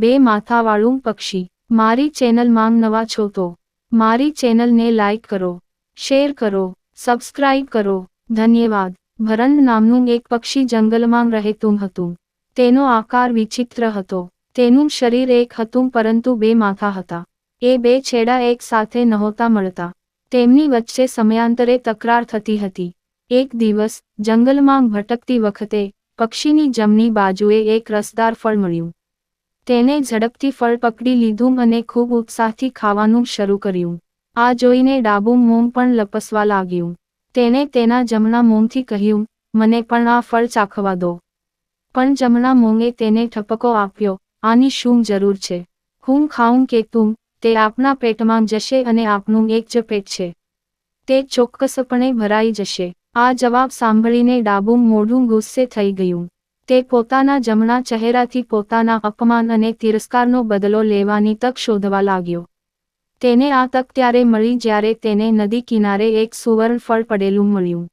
બે માથાવાળું પક્ષી. મારી ચેનલમાં નવા છો તો મારી ચેનલને લાઇક કરો, શેર કરો, સબસ્ક્રાઇબ કરો. ધન્યવાદ. ભરંડ નામનું એક પક્ષી જંગલમાં રહેતું હતું. તેનો આકાર વિચિત્ર હતો. તેનું શરીર એક હતું પરંતુ બે માથા હતા. એ બે છેડા એક સાથે નહોતા મળતા. તેમની વચ્ચે સમયાંતરે તકરાર થતી હતી. એક દિવસ જંગલમાં ભટકતી વખતે પક્ષીની જમણી બાજુએ એક રસદાર ફળ મળ્યું. તેને ઝડપથી ફળ પકડી લીધું અને ખૂબ ઉત્સાહથી ખાવાનું શરૂ કર્યું. આ જોઈને ડાબું મોમ પણ લપસવા લાગ્યું. તેણે તેના જમણા મોમથી કહ્યું, મને પણ આ ફળ ચાખવા દો. પણ જમણા મોંએ તેને ઠપકો આપ્યો, આની શું જરૂર છે? હું ખાઉં કે તું? તે આપના પેટમાં જશે અને આપનું એક જ પેટ છે. તે ચોક્કસપણે ભરાઈ જશે. આ જવાબ સાંભળીને ડાબું મોઢું ગુસ્સે થઈ ગયું. તે પોતાના જમણા ચહેરાથી પોતાના અપમાન અને તિરસ્કારનો બદલો લેવાની તક શોધવા લાગ્યો. તેને આ તક ત્યારે મળી જ્યારે તેને નદી કિનારે એક સુવર્ણ ફળ પડેલું મળ્યું.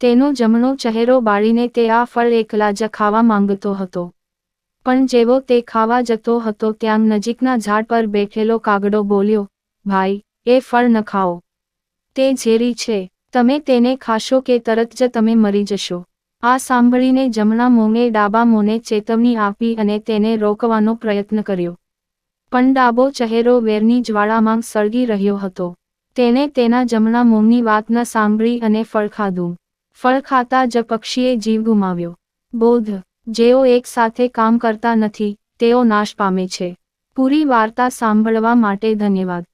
તેનો જમણો ચહેરો બાળીને તે આ ફળ એકલા જ ખાવા માંગતો હતો. પણ જેવો તે ખાવા જતો હતો ત્યાં નજીકના ઝાડ પર બેઠેલો કાગડો બોલ્યો, ભાઈ, એ ફળ ન ખાઓ. તે ઝેરી છે. તમે તેને ખાશો કે તરત જ તમે મરી જશો. આ સાંભળીને જમણા મોને ડાબા મોને ચેતવણી આપી અને તેને રોકવાનો પ્રયત્ન કર્યો. પણ ડાબો ચહેરો વેરની જ્વાળામાં સળગી રહ્યો હતો. તેને તેના જમણા મોંની વાત ન સાંભળી અને ફળ ખાધું. ફળ ખાતા જ પક્ષીએ જીવ ગુમાવ્યો. બોધ, જેઓ એક સાથે કામ કરતા નથી, તેઓ નાશ પામે છે પૂરી વાર્તા સાંભળવા માટે ધન્યવાદ.